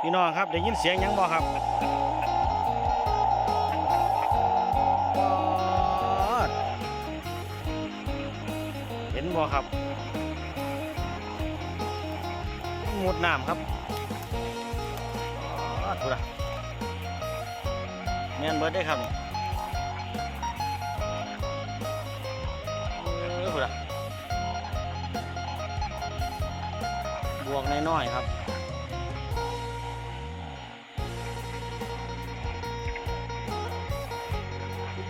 พี่น้องครับได้ยินเสียงหยังบ่ครับป๊าดเห็นบ่ครับหมุดน้ำครับป๊าดดูนะเนียนเบิดได้ครับนี่เออดูนะบวกน้อยๆครับ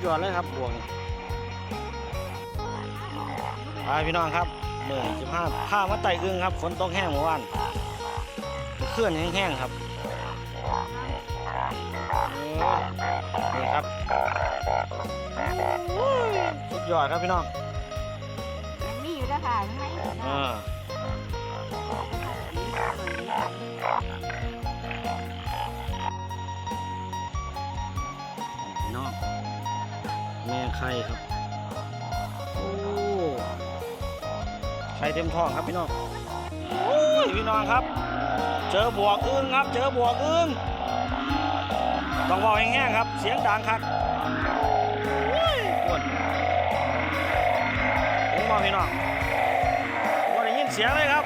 ยอดเลยครับบวงไปพี่น้องครับเมื่อสิบห้าผ้ามาไต่อึงครับ ฝนตกแห้งเมื่อวานเคลื่อนแห้งๆครับเออนี่ครับโอ้ยสุดยอดครับพี่น้องยังมีอยู่แล้วค่ะยังไม่อยู่เอนะอพี่น้อง แม่ไข่ครับ โอ้ไข่เต็มท้องครับพี่น้องโอ้ยพี่น้องครับ เจอบวกอึ้งครับ เจอบวกอึ้งต้องบอกแห้งๆครับ เสียงดังครับโอ้ยปวดเห็นบ่พี่น้องว่าได้ยินเสียงเลยครับ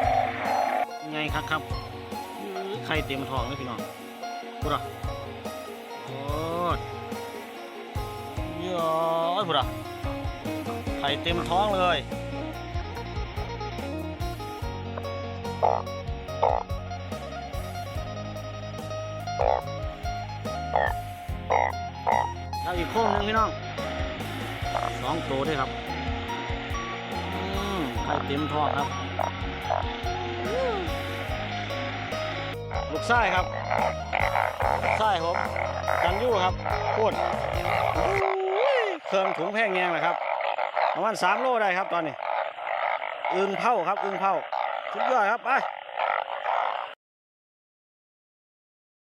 ไงครับครับอื้อไข่เต็มท้องเลยพี่น้องพูดอ่ อะพูดอะไข่เต็มท้องเลยแล้วอีกโค้งหนึงพี่น้องสองตัวด้วยครับอืมไข่เต็มท้องครับ ลูกไส้ครับลูกไส้ผมจันยู่ครับพูด เครื่องถุงแพงแงงเลยครับประมาณสามโลได้ครับตอนนี้อึงเผาครับอึงเผาสุดยอดครับไป